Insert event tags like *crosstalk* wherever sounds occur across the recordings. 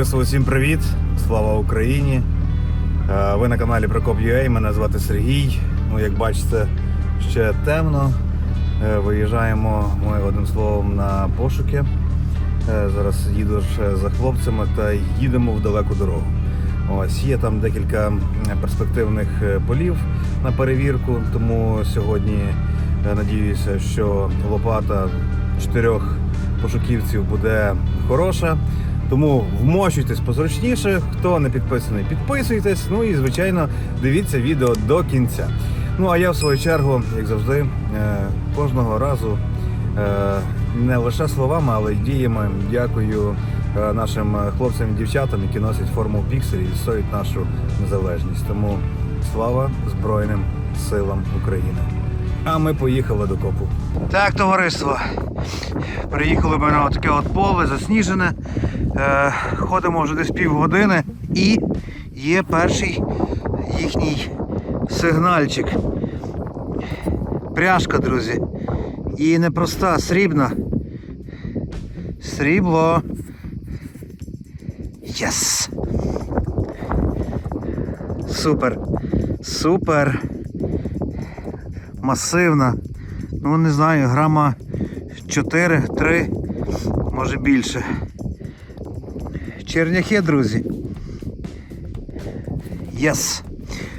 Товариство, усім привіт! Слава Україні! Е, Ви на каналі Прокоп.ua, мене звати Сергій. Ну, як бачите, ще темно. Е, Виїжджаємо ми одним словом на пошуки. Е, Зараз їду ще за хлопцями та їдемо в далеку дорогу. Ось є там декілька перспективних полів на перевірку, тому сьогодні надіюся, що лопата чотирьох пошуківців буде хороша. Тому вмощуйтесь позручніше. Хто не підписаний, підписуйтесь. Ну і звичайно дивіться відео до кінця. Ну а я в свою чергу, як завжди, е, кожного разу е, не лише словами, але й діями дякую е, нашим хлопцям і дівчатам, які носять форму пікселі і стоять нашу незалежність. Тому слава Збройним силам України. А ми поїхали до копу. Так, товариство. Приїхали ми на таке от поле засніжене. Е, ходимо вже десь півгодини і є перший їхній сигнальчик. Пряжка, друзі. І непроста, срібна. Срібло. Єс! Супер. Супер. Масивна. Ну, не знаю, грама 4-3, може більше. Черняхи, друзі. Єс!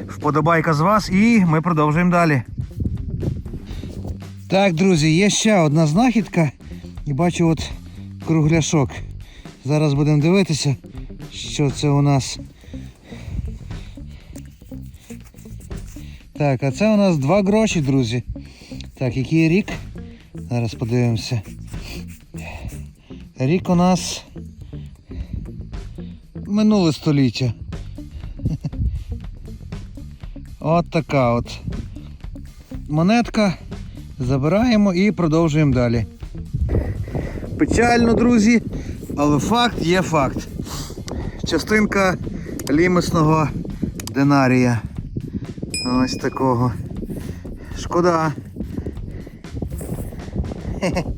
Вподобайка з вас і ми продовжуємо далі. Так, друзі, є ще одна знахідка. І бачу от кругляшок. Зараз будемо дивитися, що це у нас. Так, а це у нас два гроші, друзі. Так, який рік? Зараз подивимося. Рік у нас минуле століття. От така от монетка. Забираємо і продовжуємо далі. Печально, друзі, але факт є факт. Частинка лімисного динарія. Ось такого. Шкода. *laughs*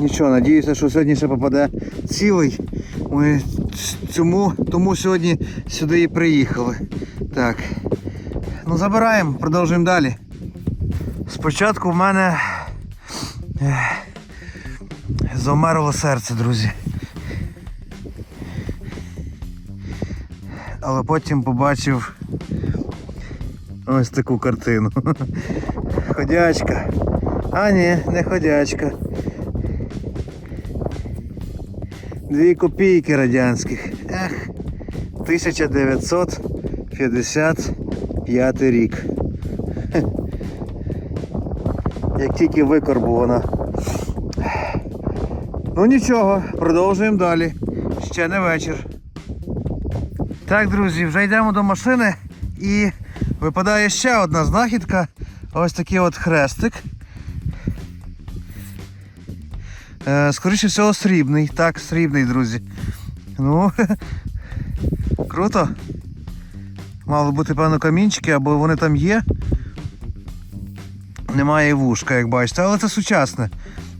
Нічого, надіюся, що сьогодні ще попаде цілий. Ми цьому, тому сьогодні сюди і приїхали. Так. Ну забираємо, продовжуємо далі. Спочатку в мене завмерло серце, друзі. Але потім побачив ось таку картину. Ходячка. А ні, не ходячка. Дві копійки радянських. Ех, 1955 рік. Як тільки викорбувана. Ну нічого, продовжуємо далі. Ще не вечір. Так, друзі, вже йдемо до машини і випадає ще одна знахідка. Ось такий от хрестик. Е, скоріше всього срібний. Так, срібний, друзі. Ну, *laughs* круто. Мало бути, певно, камінчики, або вони там є. Немає вушка, як бачите, але це сучасне.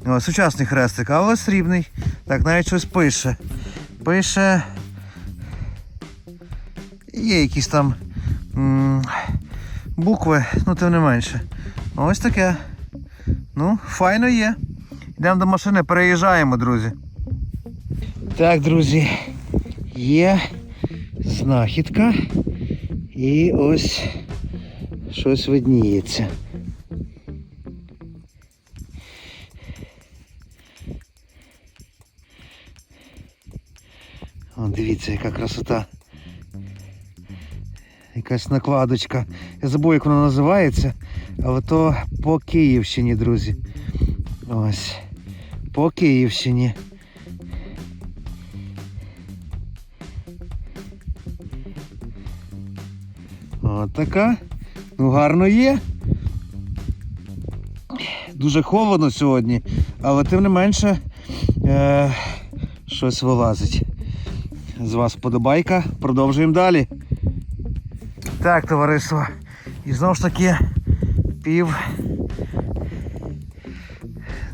О, сучасний хрестик, але срібний. Так, навіть щось пише. Пише. Є якісь там букви, ну тим не менше. Ось таке. Ну, файно є. Йдемо до машини, переїжджаємо, друзі. Так, друзі, є знахідка. І ось щось видніється. О, дивіться, яка красота. Якась накладочка. Я забув, як вона називається, але то по Київщині, друзі. Ось. По Київщині. От. Ну гарно є. Дуже холодно сьогодні, але тим не менше е, щось вилазить. З вас подобайка. Продовжуємо далі. Так, товариство. І знову ж таки пів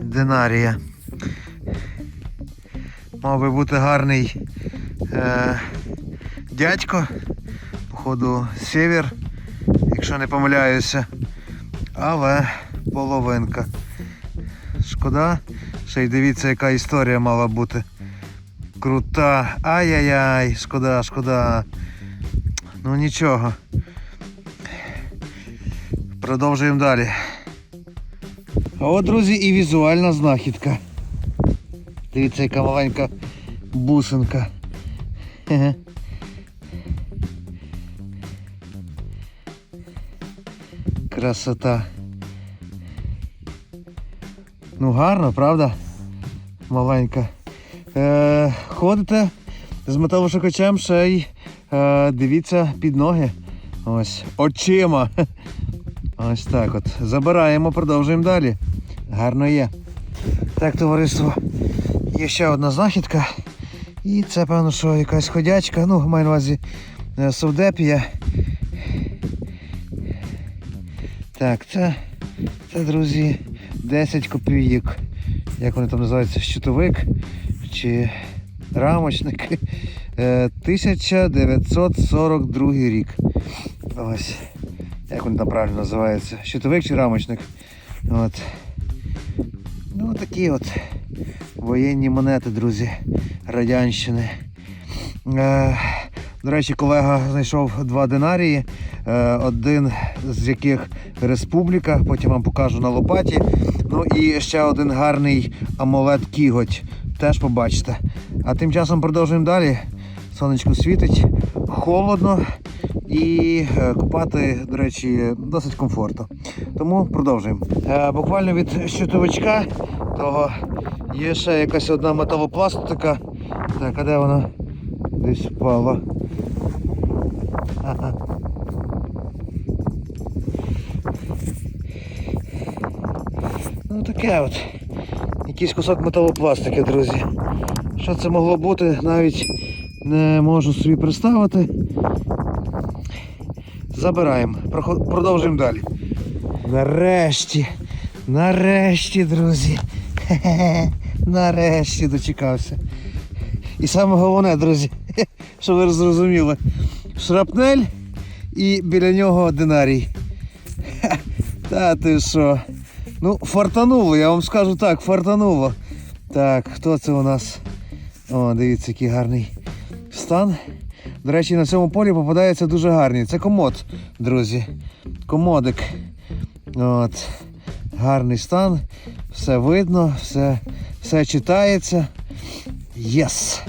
динарія. Мав би бути гарний Е, дядько, походу, север, якщо не помиляюся. Але половинка. Шкода. Ще й дивіться, яка історія мала бути. Крута. Ай-яй-яй, шкода, шкода. Ну нічого. Продовжуємо далі. А от, друзі, і візуальна знахідка. Дивіться, яка маленька бусинка. *laughs* Красота. Ну гарно, правда? Маленька. Е, ходите з металошукачем ще й е, дивіться під ноги. Ось. Очима. *laughs* Ось так от. Забираємо, продовжуємо далі. Гарно є. Так, товариство, є ще одна знахідка. І це, певно, що якась ходячка. Ну, маю на увазі е, совдепія. Так, це, це, друзі, 10 копійок. Як вони там називаються? Щитовик чи рамочник. Е, 1942 рік. Ось. Як він там правильно називається? Щитовик чи рамочник? От. Ну такі от воєнні монети, друзі, радянщини. Е, до речі, колега знайшов два динарії, е, один з яких республіка, потім вам покажу на лопаті. Ну і ще один гарний амулет кіготь. Теж побачите. А тим часом продовжуємо далі. Сонечко світить, холодно і е, купати, до речі, досить комфортно. Тому продовжуємо. Е, Буквально від щитовичка того є ще якась одна металопластика. Так, а де вона? Десь впала. Ну таке от. Якийсь кусок металопластики, друзі. Що це могло бути, навіть не можу собі представити. Забираємо. Продовжуємо далі. Нарешті. Нарешті, друзі. *laughs* Нарешті дочекався. І саме головне, друзі, *laughs* що ви зрозуміли. Шрапнель і біля нього динарій. *laughs* Та ти що? Ну, фартануло, я вам скажу так, фартануло. Так, хто це у нас? О, дивіться, який гарний стан. До речі, на цьому полі попадається дуже гарний. Це комод, друзі. Комодик. От. Гарний стан. Все видно, все, все читається. Єс!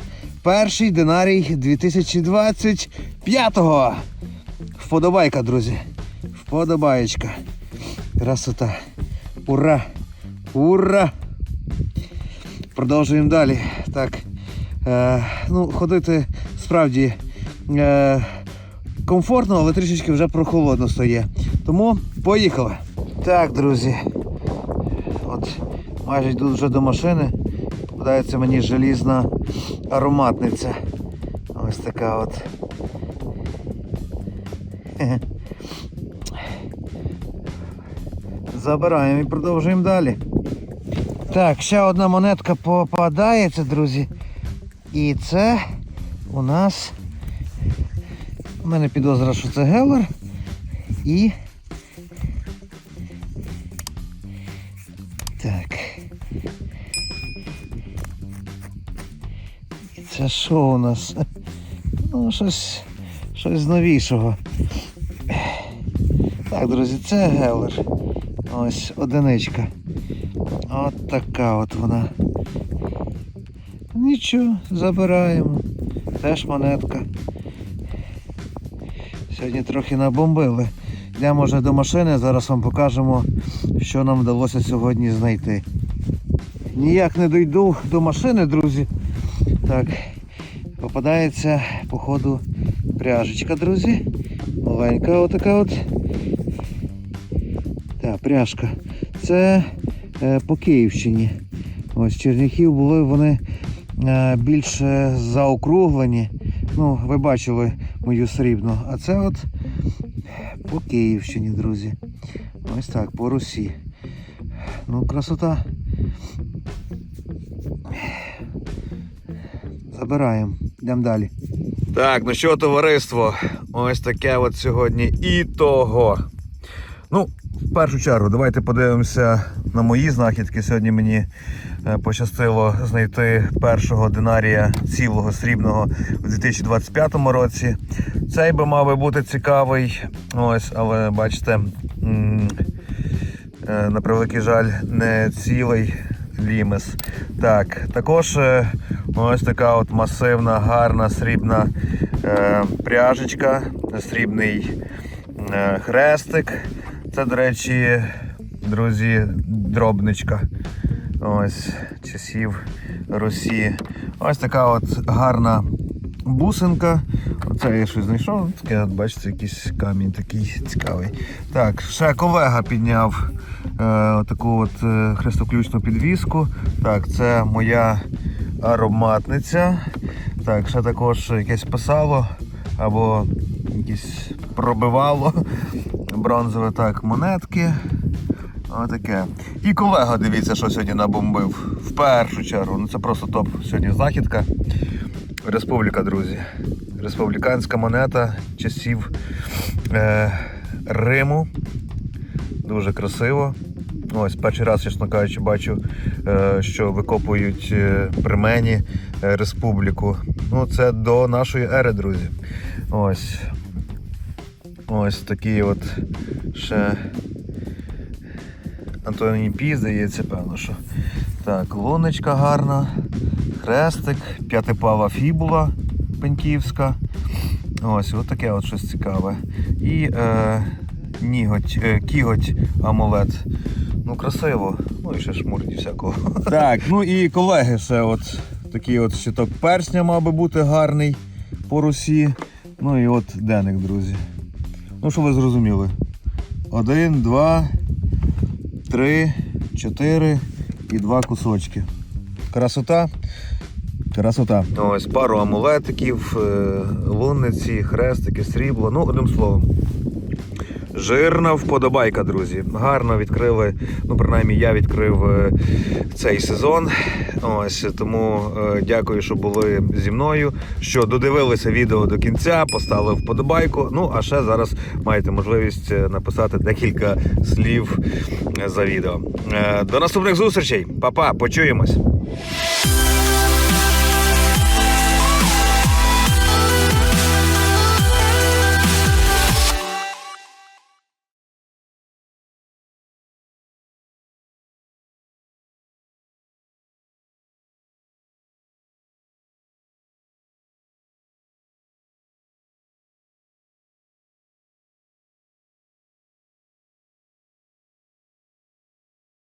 Перший динарій 2025-го. Вподобайка, друзі. Вподобаєчка. Красота. Ура! Ура! Продовжуємо далі. Так. Е, ну, ходити справді е, комфортно, але трішечки вже прохолодно стає. Тому поїхали. Так, друзі. От майже йду вже до машини. Попадається мені желізна ароматниця. Ось така от. *laughs* Забираємо і продовжуємо далі. Так, ще одна монетка попадається, друзі. І це у нас. У мене підозра, що це гелер. І. Так. І це що у нас? Ну, щось, щось новішого. Так, друзі, це гелер. Ось одиничка. От така от вона. Нічого, забираємо. Теж монетка. Сьогодні трохи набомбили. Йдемо вже до машини, зараз вам покажемо, що нам вдалося сьогодні знайти. Ніяк не дойду до машини, друзі. Так, попадається, походу, пряжечка, друзі. Маленька отака от. Так, пряжка. Це е, по Київщині. Ось Черняхів були вони е, більше заокруглені. Ну, ви бачили мою срібну. А це от по Київщині, друзі. Ось так, по Русі. Ну, красота. Забираємо. Йдемо далі. Так, ну що, товариство, ось таке от сьогодні і того. Ну, в першу чергу, давайте подивимося на мої знахідки. Сьогодні мені пощастило знайти першого динарія цілого срібного у 2025 році. Цей би мав би бути цікавий. Ось, але бачите, е, на превеликий жаль, не цілий лімес. Так, також е, ось така от масивна, гарна срібна е, пряжечка, срібний е, хрестик. Це, до речі, друзі, дробничка. Ось часів Русі. Ось така от гарна бусинка. Оце я щось знайшов. Таке, бачите, якийсь камінь такий цікавий. Так, ще колега підняв е, таку от е, хрестоключну підвіску. Так, це моя ароматниця. Так, ще також якесь писало або якесь пробивало бронзове так, монетки. Отаке. І колега, дивіться, що сьогодні набомбив. В першу чергу. Ну це просто топ сьогодні знахідка. Республіка, друзі. Республіканська монета часів е, Риму. Дуже красиво. Ось перший раз, чесно кажучи, бачу, е, що викопують е, при мені е, республіку. Ну, це до нашої ери, друзі. Ось. Ось такі от ще Антоній Пі, здається, певно, що. Так, луночка гарна, хрестик, п'ятипала фібула пеньківська. Ось, от таке от щось цікаве. І е, ніготь, е, кіготь амулет. Ну, красиво. Ну і ще шмурді всякого. Так, ну і колеги, ще от такий от щиток персня мав би бути гарний по русі. Ну і от деник, друзі. Ну, що ви зрозуміли? Один, два, три, чотири і два кусочки. Красота. Красота. Ось пару амулетиків, е, лунниці, хрестики, срібло. Ну, одним словом. Жирна вподобайка, друзі. Гарно відкрили. Ну, принаймні, я відкрив е, цей сезон. Ось тому е, дякую, що були зі мною. Що додивилися відео до кінця, поставили вподобайку. Ну а ще зараз маєте можливість е, написати декілька слів за відео. До наступних зустрічей. Па-па, почуємось.